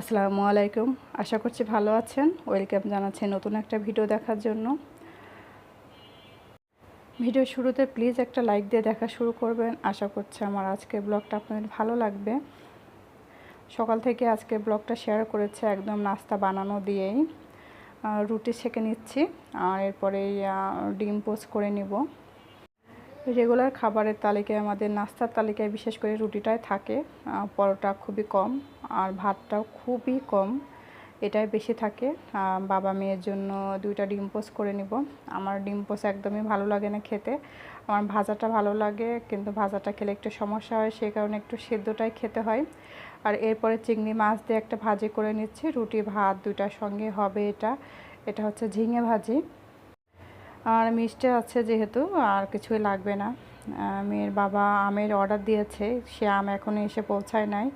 আসসালামু আলাইকুম। আশা করছি ভালো আছেন। ওয়েলকাম জানাচ্ছি নতুন একটা ভিডিও দেখার জন্য। ভিডিও শুরুতে প্লিজ একটা লাইক দিয়ে দেখা শুরু করবেন। আশা করছি আমার আজকে ব্লগটা আপনাদের ভালো লাগবে। সকাল থেকে আজকে ব্লগটা শেয়ার করেছে একদম নাস্তা বানানো দিয়েই। রুটি সেঁকে নিচ্ছি। আর এরপরে ডিম পোস্ট করে নিব। রেগুলার খাবারের তালিকায় আমাদের নাস্তার তালিকায় বিশেষ করে রুটিটাই থাকে পরোটা খুবই কম আর ভাতটাও খুবই কম, এটাই বেশি থাকে। বাবা মেয়ের জন্য দুইটা ডিম পোস্ট করে নিব। আমার ডিম পোস একদমই ভালো লাগে না খেতে। আমার ভাজাটা ভালো লাগে, কিন্তু ভাজাটা খেলে একটু সমস্যা হয় সেই কারণে একটু সেদ্ধটাই খেতে হয়। আর এরপরে চিংড়ি মাছ দিয়ে একটা ভাজি করে নিচ্ছি। রুটি, ভাত দুইটার সঙ্গে হবে এটা। এটা হচ্ছে ঝিঙে ভাজি। আর মিষ্টি আছে যেহেতু, আর কিছুই লাগবে না। মেয়ের বাবা আমের অর্ডার দিয়েছে, সে আম এখনও এসে পৌঁছায় নাই।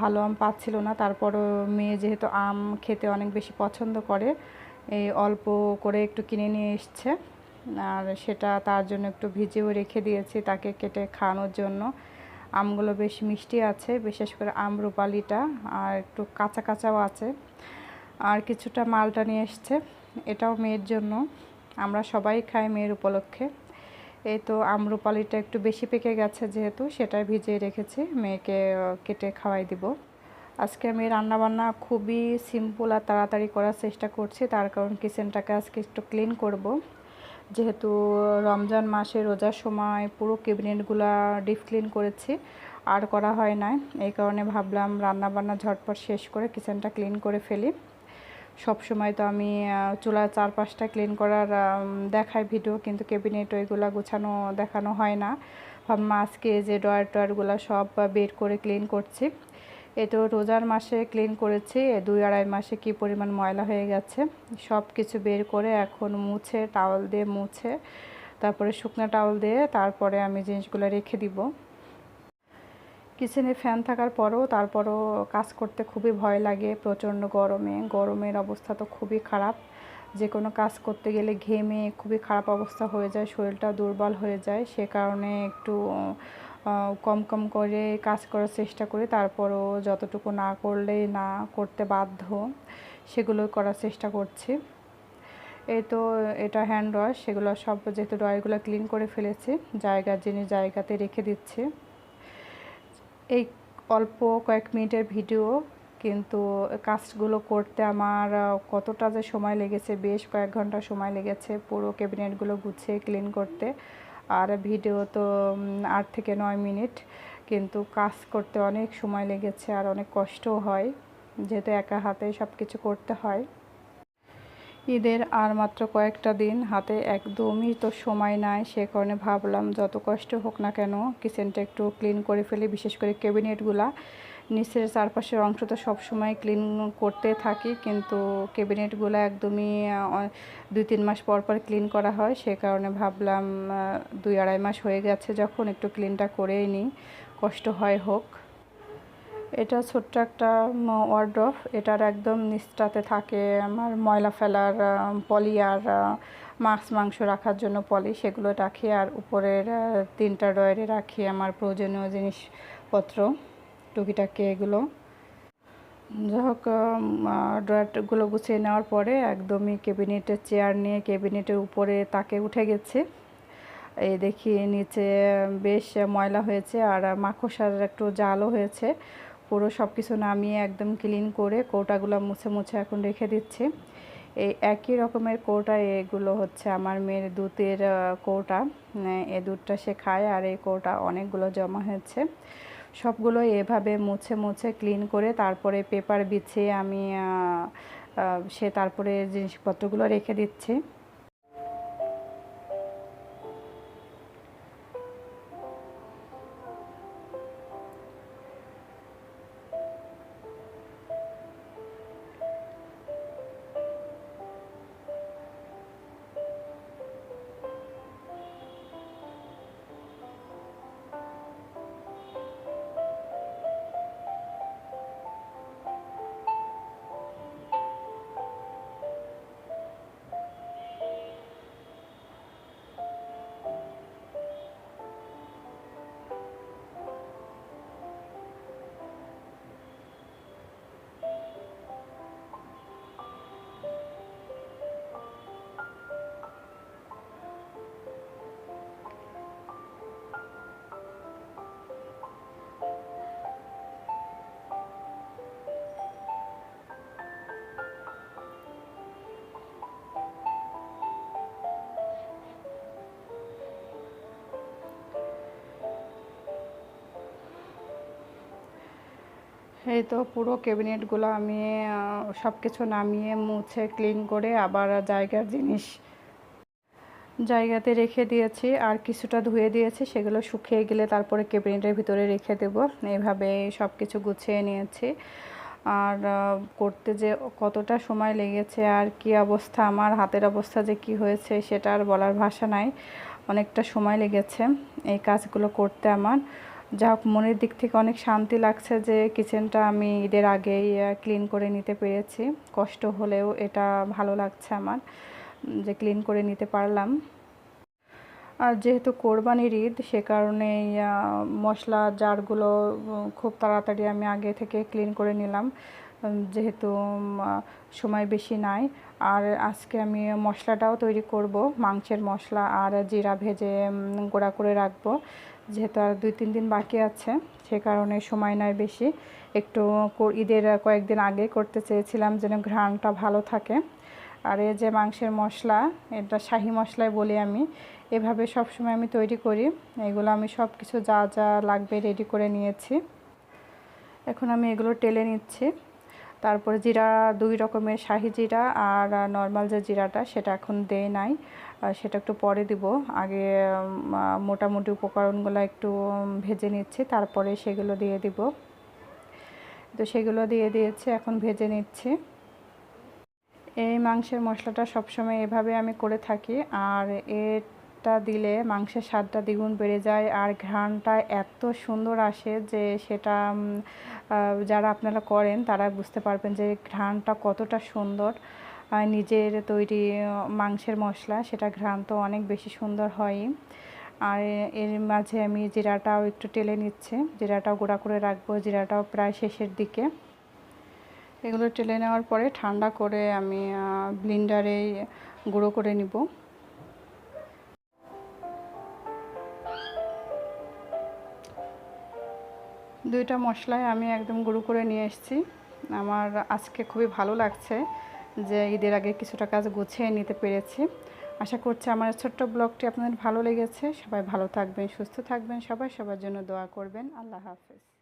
ভালো আম পাচ্ছিল না, তারপরও মেয়ে যেহেতু আম খেতে অনেক বেশি পছন্দ করে, এই অল্প করে একটু কিনে নিয়ে এসছে। আর সেটা তার জন্য একটু ভিজিয়েও রেখে দিয়েছি, তাকে কেটে খাওয়ানোর জন্য। আমগুলো বেশ মিষ্টি আছে, বিশেষ করে আম রূপালিটা, আর একটু কাঁচা কাঁচাও আছে। আর কিছুটা মালটা নিয়ে এসছে, এটাও মেয়ের জন্য। আমরা সবাই খাই মেয়ের উপলক্ষে। এই তো আমরুপালিটা একটু বেশি পেকে গেছে যেহেতু, সেটাই ভিজিয়ে রেখেছি। মেয়েকে কেটে খাওয়াই দিব। আজকে আমি রান্নাবান্না খুবই সিম্পল আর তাড়াতাড়ি করার চেষ্টা করছি। তার কারণ কিচেনটাকে আজকে একটু ক্লিন করব। যেহেতু রমজান মাসে রোজার সময় পুরো ক্যাবিনেটগুলা ডিপ ক্লিন করেছি। আর করা হয় না এই কারণে ভাবলাম রান্নাবান্না ঝটপট শেষ করে কিচেনটা ক্লিন করে ফেলি। সব সময় তো আমি চুলার চারপাশটা ক্লিন করার দেখাই ভিডিও কিন্তু ক্যাবিনেট ওইগুলো গোছানো, দেখানো হয় না। ভাবলাম আজকে যে ডয়ার টয়ারগুলো সব বের করে ক্লিন করছি। এ তো রোজার মাসে ক্লিন করেছি দুই আড়াই মাসে কি পরিমাণ ময়লা হয়ে গেছে। সব কিছু বের করে এখন মুছে টাওয়াল দিয়ে মুছে, তারপরে শুকনো টাওয়াল দিয়ে তারপরে আমি জিনিসগুলো রেখে দিব। কিচেনে ফ্যান থাকার পরও তারপরও কাজ করতে খুবই ভয় লাগে, প্রচণ্ড গরমে। গরমের অবস্থা তো খুবই খারাপ। যে কোনো কাজ করতে গেলে ঘেমে খুবই খারাপ অবস্থা হয়ে যায় শরীরটা দুর্বল হয়ে যায়। সে কারণে একটু কম কম করে কাজ করার চেষ্টা করি। তারপরও যতটুকু না করলে না করতে বাধ্য, সেগুলো করার চেষ্টা করছি। এই তো এটা হ্যান্ড ওয়াশ, সেগুলো সব যেহেতু ড্রয়ারগুলো ক্লিন করে ফেলেছি জায়গার জিনিস জায়গাতে রেখে দিচ্ছি। এই অল্প কয়েক মিনিটের ভিডিও, কিন্তু কাজগুলো করতে আমার কতটা যে সময় লেগেছে, বেশ কয়েক ঘণ্টা সময় লেগেছে পুরো ক্যাবিনেটগুলো গুছিয়ে ক্লিন করতে। আর ভিডিও তো আট থেকে নয় মিনিট, কিন্তু কাজ করতে অনেক সময় লেগেছে আর অনেক কষ্টও হয়। যেহেতু একা হাতে সব কিছু করতে হয়। ঈদের আর মাত্র কয়েকটা দিন হাতে একদমই তো সময় নাই, সে কারণে ভাবলাম যত কষ্ট হোক না কেন কিচেনটা একটু ক্লিন করে ফেলি, বিশেষ করে ক্যাবিনেটগুলা। নিচের চারপাশের অংশ তো সবসময় ক্লিন করতে থাকি, কিন্তু ক্যাবিনেটগুলো একদমই দুই তিন মাস পর পর ক্লিন করা হয়, সে কারণে ভাবলাম দুই আড়াই মাস হয়ে গেছে যখন একটু ক্লিনটা করেই নিই, কষ্ট হয় হোক। এটা ছোট্ট একটা ওয়ার্ড্রফ এটার একদম নিচটাতে থাকে আমার ময়লা ফেলার পলি আর মাছ, মাংস রাখার জন্য পলি। সেগুলো রাখি আর উপরের তিনটা ডয়ারে রাখি আমার প্রয়োজনীয় জিনিসপত্র, টুকিটাকি এগুলো। যাই হোক ড্রয়ারগুলো গুছিয়ে নেওয়ার পরে একদমই ক্যাবিনেটের চেয়ার নিয়ে ক্যাবিনেটের উপরে তাকে উঠে গেছে। এই দেখি নিচে বেশ ময়লা হয়েছে আর মাকড়সার একটু জালও হয়েছে। পুরো সব কিছু নামিয়ে একদম ক্লিন করে কৌটাগুলো মুছে মুছে এখন রেখে দিচ্ছি। এই একই রকমের কৌটা এগুলো হচ্ছে আমার মেয়ের দুধের কৌটা। উম, দুধটা সে খায় আর এই কৌটা অনেকগুলো জমা হয়েছে। সবগুলো এভাবে মুছে মুছে ক্লিন করে তারপরে পেপার বিছিয়ে আমি সে তারপরে জিনিসপত্রগুলো রেখে দিচ্ছি। এই তো পুরো ক্যাবিনেটগুলো আমি সব কিছু নামিয়ে মুছে ক্লিন করে আবার জায়গার জিনিস জায়গাতে রেখে দিয়েছি। আর কিছুটা ধুয়ে দিয়েছি, সেগুলো শুকিয়ে গেলে তারপরে ক্যাবিনেটের ভিতরে রেখে দেব। এইভাবে সব কিছু গুছিয়ে নিয়েছি। আর করতে যে কতটা সময় লেগেছে আর কি অবস্থা, আমার হাতের অবস্থা যে কি হয়েছে সেটা আর বলার ভাষা নাই। অনেকটা সময় লেগেছে এই কাজগুলো করতে আমার। যা হোক, মনের দিক থেকে অনেক শান্তি লাগছে যে কিচেনটা আমি ঈদের আগেই ক্লিন করে নিতে পেরেছি। কষ্ট হলেও এটা ভালো লাগছে আমার যে ক্লিন করে নিতে পারলাম। আর যেহেতু কোরবানির ঈদ, সে কারণে মশলা জারগুলো খুব তাড়াতাড়ি আমি আগে থেকে ক্লিন করে নিলাম। যেহেতু সময় বেশি নাই, আর আজকে আমি মশলাটাও তৈরি করব, মাংসের মশলা আর জিরা ভেজে গোড়া করে রাখব। যেহেতু আর দুই, তিন দিন বাকি আছে, সে কারণে সময় নয় বেশি। একটু ঈদের কয়েকদিন আগে করতে চেয়েছিলাম যেন ঘ্রাণটা ভালো থাকে। আর এই যে মাংসের মশলা, এটা শাহি মশলাই বলি আমি, এভাবে সব সময় আমি তৈরি করি। এগুলো আমি সব কিছু যা যা লাগবে রেডি করে নিয়েছি। এখন আমি এগুলো টেলে নিচ্ছি। তারপরে জিরা, দুই রকমের শাহি জিরা আর নর্মাল যে জিরাটা, সেটা এখন দেয় নাই। সেটা একটু পরে দিব। আগে মোটামুটি উপকরণগুলো একটু ভেজে নিচ্ছি, তারপরে সেগুলো দিয়ে দিব। তো সেগুলো দিয়ে দিয়েছি, এখন ভেজে নিচ্ছি। এই মাংসের মশলাটা সবসময় এভাবে আমি করে থাকি, আর এটা দিলে মাংসের স্বাদটা দ্বিগুণ বেড়ে যায়, আর ঘ্রাণটা এত সুন্দর আসে যে সেটা যারা আপনারা করেন তারা বুঝতে পারবেন যে ঘ্রাণটা কতটা সুন্দর। নিজের তৈরি মাংসের মশলা, সেটা ঘ্রাণ তো অনেক বেশি সুন্দর হয়। আর এর মাঝে আমি জিরাটাও একটু টেলে নিচ্ছে। জিরাটাও গুঁড়া করে রাখব, জিরাটাও প্রায় শেষের দিকে। এগুলো টেলে নেওয়ার পরে ঠান্ডা করে আমি ব্লিন্ডারে গুঁড়ো করে নিব। দুইটা মশলাই আমি একদম গুঁড়ো করে নিয়ে এসেছি। আমার আজকে খুবই ভালো লাগছে। যে ঈদের আগে কিছুটা কাজ গুছিয়ে নিতে পেরেছি। আশা করছি আমার ছোট্ট ব্লগটি আপনাদের ভালো লেগেছে। সবাই ভালো থাকবেন, সুস্থ থাকবেন। সবাই সবার জন্য দোয়া করবেন। আল্লাহ হাফেজ।